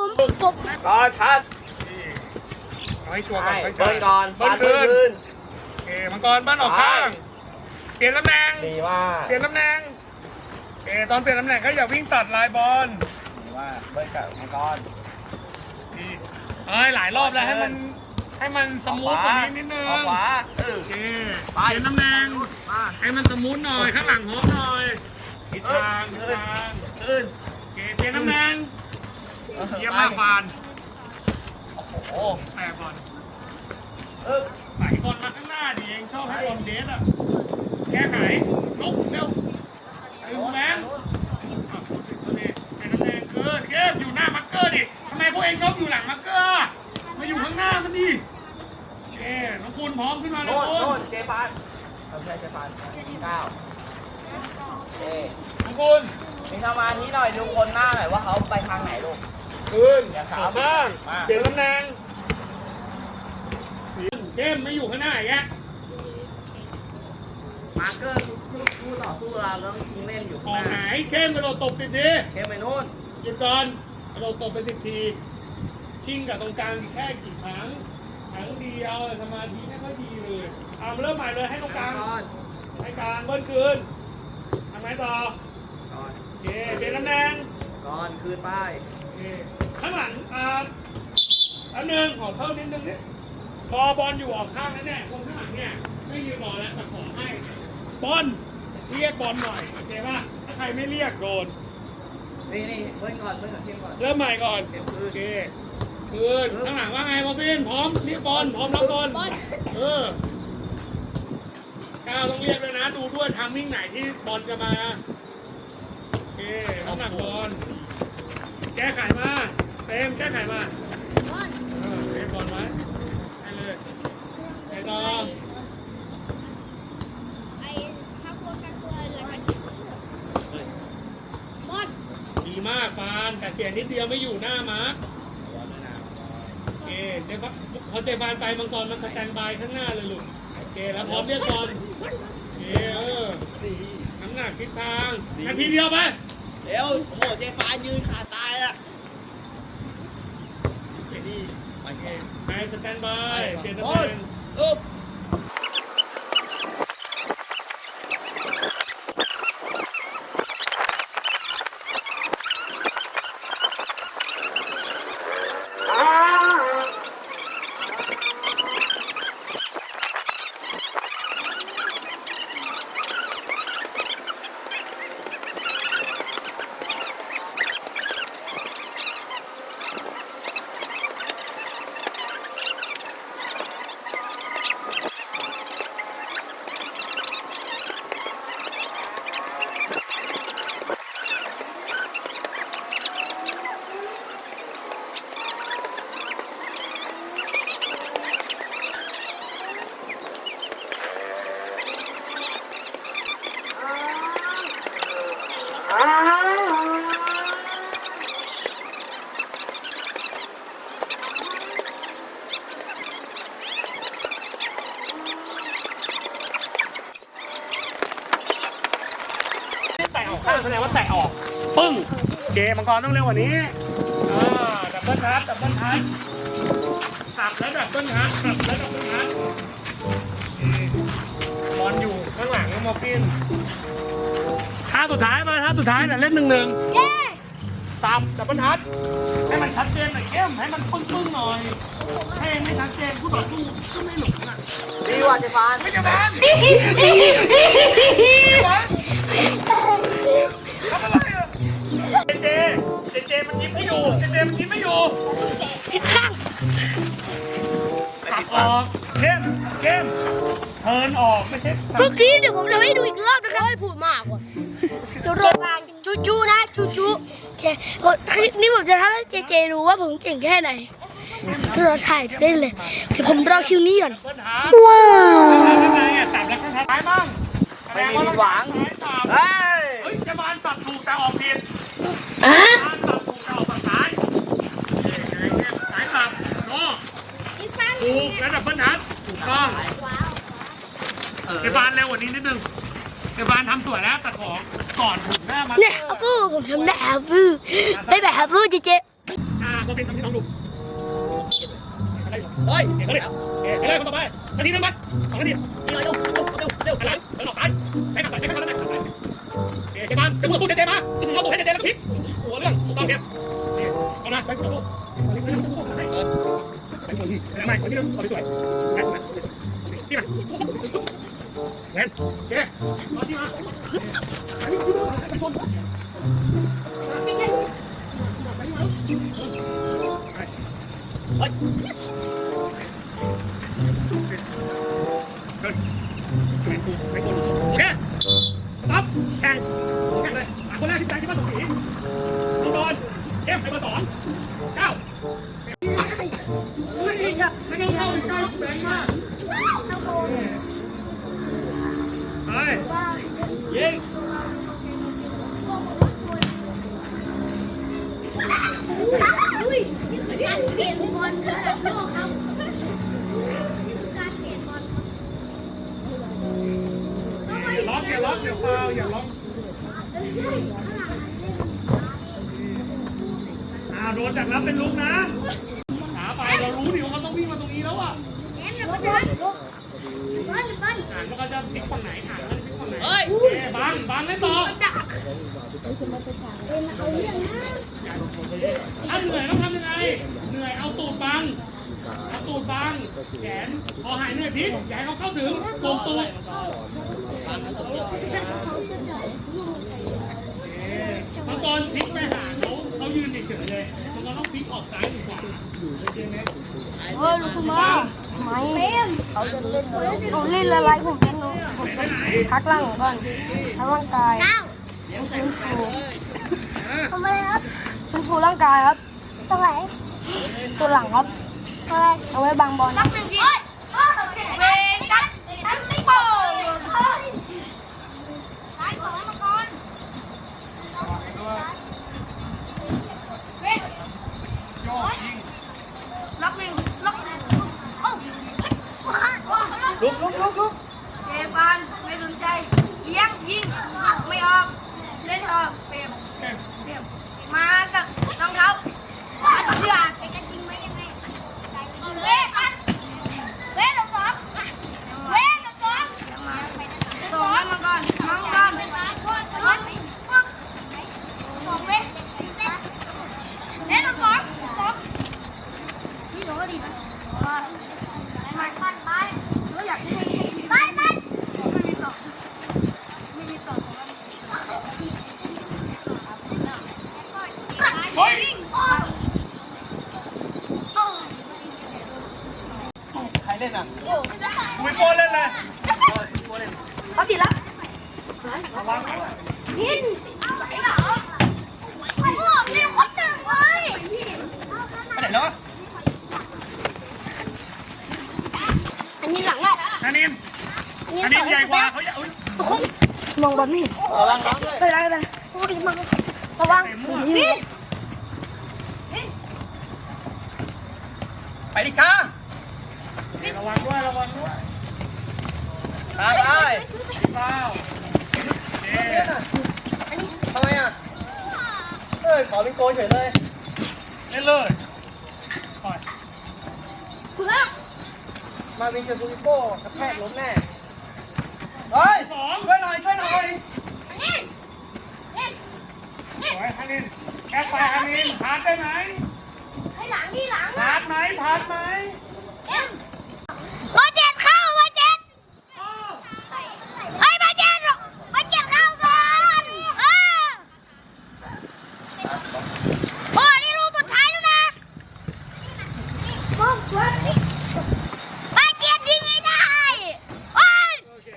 คลิปกันครับผมผมรอทัสเอาให้ชัวร์ก่อให้นเบิ้ลก่อนเบิ้ลเบิ้คืลนโอเคมังกรเบิ้ลออกข้าง เปลี่ยนตำแหน่ง ดีมากเปลี่ยนตำแหน่งโอเคตอนเปลี่ยนตำแหน่งก็อย่าวิ่งตัดลายบอลดีมากเบิ้ลกับมังกร ดีเอ้ยหลายรอบแล้วให้มันให้มันสมูทกว่านี้นิดนึงออกขวาเออโอเคเปลี่ยนตำแหน่งมาให้มันสมูทหน่อยข้างหลังพร้อมหน่อยทิศทางทิศทางขึ้น โอเคเปลี่ยนตำแหน่ง เยี่ยมมากฟานโอ้โหแปะบอลเออใส่บอลมาข้างหน้าดิเองชอบให้บอลเดสอะ แก้ไขลุกเร็วไอ้แรงอะโอเคไอ้น้ำแดงเกินเกมอยู่หน้ามาร์คเกอร์ดิทำไมพวกเองชอบอยู่หลังมาร์คเกอร์อะมาอยู่ข้างหน้ามันดิเอ๊น้องคุณพร้อมขึ้นมาเลยโน่นคุโน่ณนเจฟานเอาใช่เจฟานเก้าเอน้องคุณมีสมาธิหน่อยดูคนหน้าหน่อยว่าเขาไปทางไหนลูก ขึ้นอย่าสาสามมข้างมาเปลี่ยนตำแหน่งเกมไม่อยู่ข้างหน้าอย่างเงี้ยมาร์เกอร์คู่คู่ต่อสู้เราแล้วชิงเล่นอยู่อข้างอกหหาน้ายเกมกระโดดตบติดดิเข้มไปนู่นหยุดก่อนกระโดดตบไปสิบที ชิงกับตรงกลางแค่กี่ครั้งครั้งเดียวสมาธิไม่ค่อยดีเลยเอามาเริ่มใหม่เลยให้ตรงกลางก่อนให้กลางเบิ้ลคืนทำไงต่อก่อนโอเคเปลี่ยนตำแหน่งก่อนคืนไปโอเค ข้างหลังอ่าอันหนึ่งขอเพิ่มนิดนึงนิดรอบอลอยู่ออกข้างนั่นแน่คนข้างหลังเนี่ยไม่ยืนรอแล้วแต่ขอให้บอลเรียกบอลหน่อยโอเคป่ะถ้าใครไม่เรียกโดนนี่นี่เบิ้ลก่อนเบิ้ลกับเข้มก่อนเริ่มใหม่ก่อนเข้มคืโอนเคคืนข้างหลังว่าไงบอลฟินพร้อมเรียกบอลพร้อมรับบอลเออก้าวต้องเรียกด้วยนะ ดูด้วยทามมิ่งไหนที่บอลจะมาโอเคน้ำหนักบอลแก้ไขมา เต็มแก้ไขมาเออเรียกบอลไว้ให้เลยไปต่อไอ้ข้าวโพดกันตัวอะไรกันบอลดีมากฟานแต่เสียนิดเดียวไม่อยู่หน้ามาร์คโอเคเจฟานพอเจฟานไปมังกรมันสแตนบายข้างหน้าเลยลูกโอเคแล้วพร้อมเรียกบอลโอเคเออดีน้ำหนักทิศทางดีนาทีเดียวไป เดี๋ยวโอ้โหเจฟานยืนขาตายอะดีไปโอเคก่อนไปสแตนบายเปลี่ยนตำโอ้แหยน่ง อึ๊บ แตะออกข้างแสดงว่าแตะออก ปึ้งโอเคมังกรต้องเร็วกว่านี้อ่าดับเบิลทัชดับเบิลทัชสับแล้วดับเบิลทัชสับแล้วดับเบิลทัชโอเคบอลอยู่ข้างหลังมอร์ฟินท่าสุดท้ายมาท่าสุดท้ายน่ะเล่นหนึ่งหนึ่งเย้สับดับเบิลทัชให้มันชัดเจนหน่อยเข้มให้มันปึ้งปึ้งๆหน่อยให้ไม่ชัดเจนผู้ต่อสู้ก็ไม่หลงอะดีกว่าเจฟานไม่จะแบน มันยิ้มไม่อยู่เจเจมันยิ้มไม่อยู่ผิดข้างสับออกเข้มเข้มเทิร์นออกไม่ใช่สับเมื่อกี้เดี๋ยวผมจะให้ดูอีกรอบนะครับให้พูดมากว่ะเดี๋ยวรอฟังจูจูนะจูจูโอเคผมนี่ผมจะทำให้เจเจรู้ว่าผมเก่งแค่ไหนคือเราถ่ายได้เลยเดี๋ยวผมรอคิวนี้ก่อนเบิ้ลหาว้าวข้างในอะสับแล้วข้างท้ายบ้างไม่มีผิดหวังสับเฮ้ยเฮ้ยจะบานสับถูกแต่ออกผิดอะ บานสับถูกแต่ออกฝั่งซ้ายเฮ้ยไงเนี่ยสายสับโน่ นี่ ถูกแล้วดับเบิลทัชถูกต้องเอฟานเร็วกว่านี้นิดนึงเอฟานทำสวยแล้วแต่ขอก่อนถึงหน้ามาเนี่ยฮับบูผมทำได้ฮับบูไม่แบบฮับบูเจเจอ่าก็เป็นทำที่น้องดูเฮ้ยเอ๋ก็เลยเอ๋ก็เลยคนต่อไปนาทีนึงไหมสองนาทีเร็วเร็วเร็วเร็วหันหลังเดินออกซ้ายใช้ขาซ้ายใช้ขาซ้ายนั่นแหละเอ๋เจมานจะพูดพูดเจเจมาเอาตัวให้เจเจแล้วพลิกหัวเรื่องถูกต้องเนี่ยเอานะไปพูดพูด ไปพูดไปพูดไปไม่คนที่เอาไปสวยที่มาเว้นเจ๊มาที่มาเฮ้ย อย่าล็อกอย่าฟาวอย่าล็อกอ่าโดนจากรับเป็นลุกนะหาไปเรารู้ดิว่าเขาต้องวิ่งมาตรงนี้แล้วอะแอนบอลบอลบอลบอลอ่านว่าเขาจะพลิกฝั่งไหนอ่านว่าจะพลิกฝั่งไหนเฮ้ยโอเคบังบังไม่ต่อเอาเรื่องนะถ้าเหนื่อยต้องทำยังไง เหนื่อยเอาตูดบังเอาตูดบังแขนพอหายเหนื่อยพลิกอย่าให้เขาเข้าถึงตรงตูด มังกรพลิกไปหาเขาเขายืนเฉยๆเลยมังกรต้องพลิกออกซ้ายหรือขวาโอเคไหมเออลูกคุณมาไม่เขาจะเล่นผมเล่นอะไรผมเล่นผมไปไหนพักร่างก่อนพักร่างกายเก้าฟื้นฟูทำอะไมครับฟื้นฟูร่างกายครับตรงไหนตัวหลังครับเอาไว้บังบอลนับหนึ่งทีเวกัสทันไม่โป่งซ้ายของมังกรเว้ย โยกยิง ล็อกหนึ่งล็อกหนึ่งโอ้ว้าวว้าว ลุกลุกลุกลุกเจฟานไม่สนใจเลี้ยงยิงไม่ออกเล่นออกเปรียบเปรียบมากับรองเท้าเชือกจะจริงไหมยังไงเว้ยเว้ยลงสองเว้ยลงสองส่งให้มาก่อนน้องก่อนบอกเว้ยเล่นลงสองสองนี่หนูก็ดีนะไปไปไป ก็อยากให้ ไปไป ไม่มีต่อไม่มีต่อ เฮ้ย ใครเล่นอะ คุยโกนเล่นเลย เขาติดละ ระวังนะ ยินไหวเหรอโอ้เร็วคนหนึ่งเลย ไปไหนแล้ว อันนี้หลังอะ อันนี้อันนี้ใหญ่กว่าเขาจะอุ้ย มองบอลไม่เห็นระวังน้องด้วยไปได้เลยโอ้ยมังระวังเต็มมั่วนี่ไปดิข้าระวังด้วยระวังด้วยข้าไปเปล่าเอ๊เล่นอะทำไมอะเอ้ยขอเป็นโกเฉยเลยเล่นเลยปล่อยเพื่อมาวินเชอร์ซูริโก้กระแทกล้มแน่ เฮ้ยสองช่วยหน่อยช่วยหน่อยนี่นี่สวยฮันนินแค่ไปฮันนินพาดได้ไหมให้หลังที่หลัง พาดไหมพาดไหมเอ็มโบเจ็ดเข้าโบเจ็ดเฮ้ยโบเจ็ดโบเจ็ดเข้าก่อนเออโอ้นี่ลูกสุดท้ายแล้วนะโบเจ็ดยิงให้ได้โอ้ย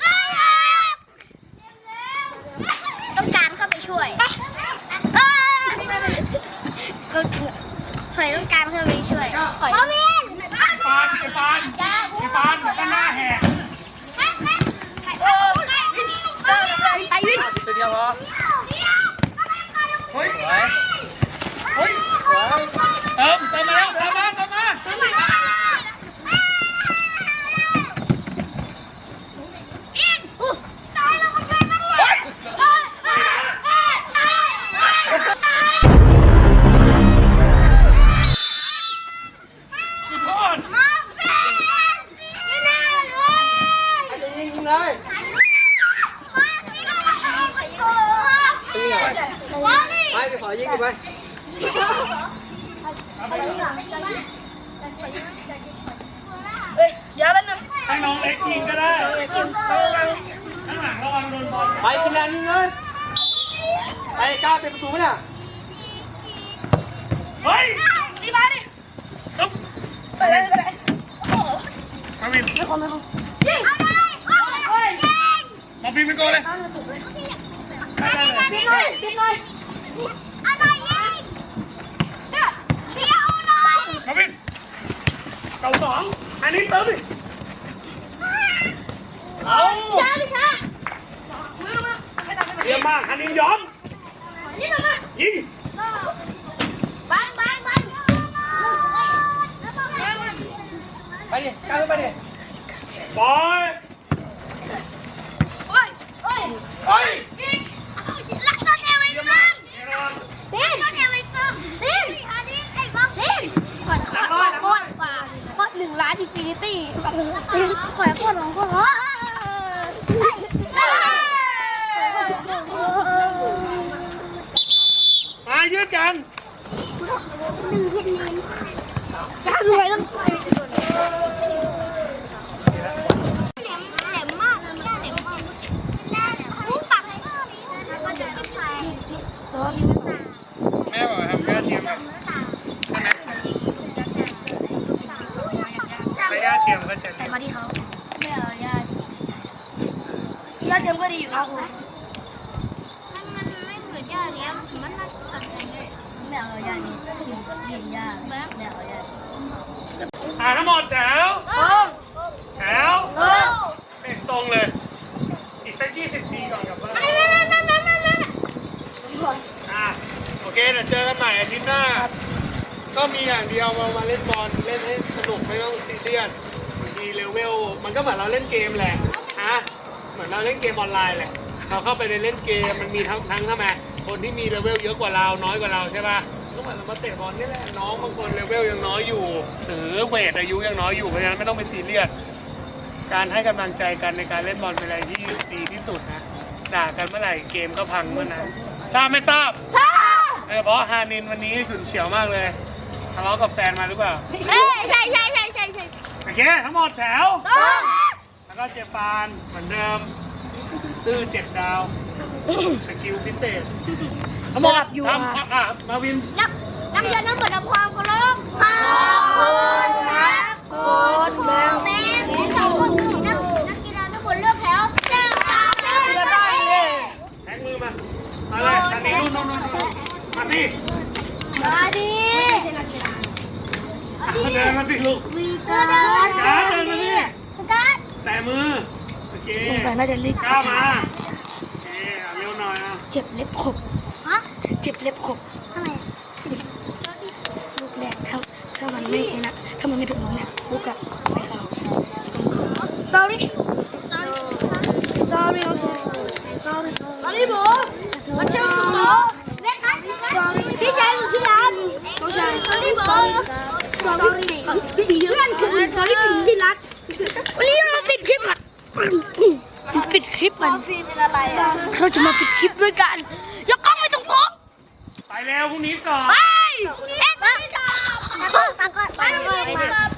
เอ้ยต้องการเข้าไปช่วยเออก็หอยต้องการเข้าไปช่วยหอยพ่อวิน เลย ว้าวนี่ ไปไปข อยิงกันไปเฮ้ยเดี๋ยวแป๊บนึงให้น้องเล็กยิงก็ได้ข้างหลังระวังโดนบอลไปกินแรงยิงเลยไปก้าวเต็มประตูไหมน่ะเฮ้ยนี่มาดิอึ๊บไปเลยไปเลยมาวินไม่คอมไม่คอมยิงอะไรเฮ้ยยิงมาวินเป็นโกเลยปิดหน่อยปิดหน่อย อะไรยิงเชียร์เอาหน่อย มาวิน เก่าสองอันนี้เติมดิเอาช้าดิช้ามือมาไม่ทำไม่ทำเยี่ยมมากอันนี้ยอมนี่ทำไมยิงบังบังบังไปดิก้าวขึ้นไปดิบอยโอ้ยเฮ้ยเฮ้ย ลักต้นเอวิสตัน เอรอน สิต้นเอวิสตันสิอันนี้ไอ้ก๊อฟสิ ขอยขอขอโคตรกว่าโคตรหนึ่งล้านอินฟินิตี้ขอยโคตรของโคตรมายืดกันหนึ่งารวยต้อง แหลมแหลมมากแหลมมากแหลมหูปากแล้วก็จะเป็นไฟ แม่บอกทำแค่เทียมอะระยะเทียมก็จะ ใส่มาที่เขาไม่เอาญาติ ญาติเทียมก็ดีอยู่นะคุณมันมันไม่เหมือนยาเนี้ยมันสามารถนั่งตัดกันได้ไม่เอาญาตินี่เรียนญาติไม่เอาญาติอ่าทั้งหมดแถวแถวเป็นตรงเลย อีกสักยี่สิบปีก่อนกลับบ้านอะโอเคเดี๋ยวเจอกันใหม่อาทิตย์หน้า ก็มีอย่างเดียวมามาเล่นบอลเล่นให้สนุกไม่ต้องซีเรียสบางทีเลเวลมันก็เหมือนเราเล่นเกมแหละฮะ เหมือนเราเล่นเกมออนไลน์แหละเราเข้าไปในเล่นเกมมันมีทั้งทั้งทำไมคนที่มีเลเวลเยอะกว่าเราน้อยกว่าเราใช่ป่ะก็เหมือนเรามาเตะบอลนี่แหละน้องบางคนเลเวลยังน้อยอยู่หรือเวทอายุยังน้อยอยู่เพราะฉะนั้นไม่ต้องไปซีเรียสการให้กำลังใจกันในการเล่นบอลเป็นอะไรที่ดีที่สุดนะด่ากันเมื่อไหร่เกมก็พังเมื่อนั้นทราบไม่ทราบช้าโดยเฉพาะฮานินวันนี้ฉุนเฉียวมากเลยทะเลาะกับแฟนมาหรือเปล่าเอ้ยใช่ใช่ใช่ใช่ใช่โอเคทั้งหมดแถวแล้ว ก็เจฟานเหมือนเดิม ตื้อเจ็ดดาว สกิลพิเศษทั้งหมดทำอะมาวิน นักนักเรียนทั้งหมดทำความเคารพขอบคุณครับโค้ชแม่แม่ขอบคุณนักนักกีฬาทุกคนเลือกแถวเจ้าตาเจ้าตาแทงมือมามาเลยทางนี้นู่นนู่นนู่นนู่นมาสิมาดีอะเดินมาสิลูกวีการ์ดการดเดินมาสิการ์ด แตะมือ โอเคสงสัยน่าจะรีบก้าวมาโอเคเอาเร็วหน่อยอะเจ็บเล็บขบ ฮะเจ็บเล็บขบ ทำไมลูกแรกถ้าถ้ามันไม่ไอ้นะถ้ามันไม่ถึงลูกเนี่ยลูกอะไม่เข้า sorry sorry sorry sorry sorry bro มาเชื่อมตัวเล่นกันพี่ชายหรือพี่รันน้องชาย sorry bro sorry พี่เพื่อนคุณ sorry พี่พี่รักวันนี้เราปิดคลิปอะปิดคลิปมัน ฟิล์มเป็น อะไรอะเราจะมาปิดคลิปด้วยกันยกกล้องไปตรงผมไปแล้วพรุ่งนี้สอบไปเอ๊ะมาตังก่อนตังก่อนไปก่อนไปเถอะเร็วๆไป